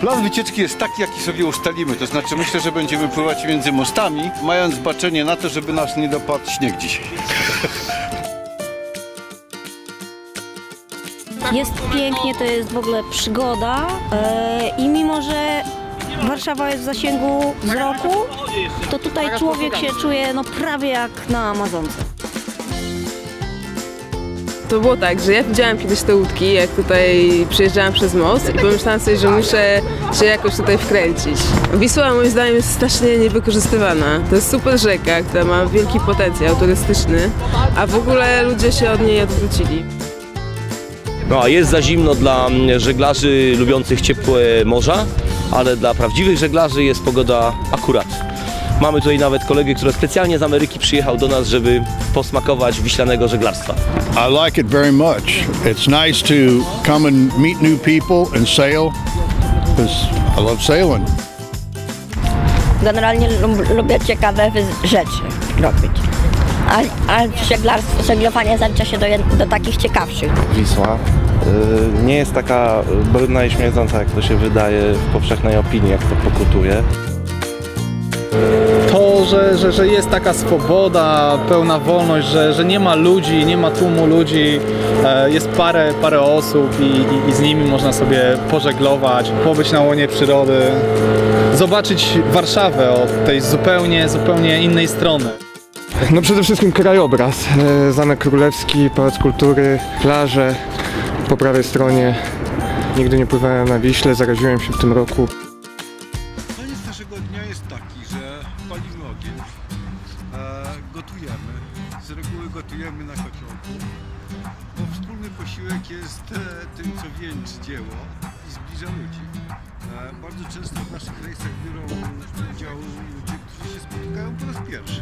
Plan wycieczki jest taki, jaki sobie ustalimy. To znaczy myślę, że będziemy pływać między mostami, mając baczenie na to, żeby nas nie dopadł śnieg dzisiaj. Jest pięknie, to jest w ogóle przygoda e, i mimo, że Warszawa jest w zasięgu wzroku, to tutaj człowiek się czuje no prawie jak na Amazonce. To było tak, że ja widziałam kiedyś te łódki, jak tutaj przyjeżdżałam przez most i pomyślałam sobie, że muszę się jakoś tutaj wkręcić. Wisła moim zdaniem jest strasznie niewykorzystywana. To jest super rzeka, która ma wielki potencjał turystyczny, a w ogóle ludzie się od niej odwrócili. No a jest za zimno dla mm, żeglarzy lubiących ciepłe morza, ale dla prawdziwych żeglarzy jest pogoda akurat. Mamy tutaj nawet kolegę, który specjalnie z Ameryki przyjechał do nas, żeby posmakować wiślanego żeglarstwa. I like it very much. It's nice to come and meet new people and sail because I love sailing. Generalnie lub, lubię ciekawe rzeczy robić. A, a żeglarstwo, żeglowanie zalicza się do, do takich ciekawszych. Wisła y, nie jest taka brudna i śmierdząca, jak to się wydaje w powszechnej opinii, jak to pokutuje. To, że, że, że jest taka swoboda, pełna wolność, że, że nie ma ludzi, nie ma tłumu ludzi, e, jest parę, parę osób i, i, i z nimi można sobie pożeglować, pobyć na łonie przyrody, zobaczyć Warszawę od tej zupełnie, zupełnie innej strony. No przede wszystkim krajobraz. E, Zamek Królewski, Pałac Kultury, plaże po prawej stronie. Nigdy nie pływałem na Wiśle, zaraziłem się w tym roku. Gotujemy. Z reguły gotujemy na kociołku, bo wspólny posiłek jest e, tym, co wieńczy dzieło i zbliża ludzi. E, bardzo często w naszych rejsach biorą udział ludzie, którzy się spotykają po raz pierwszy.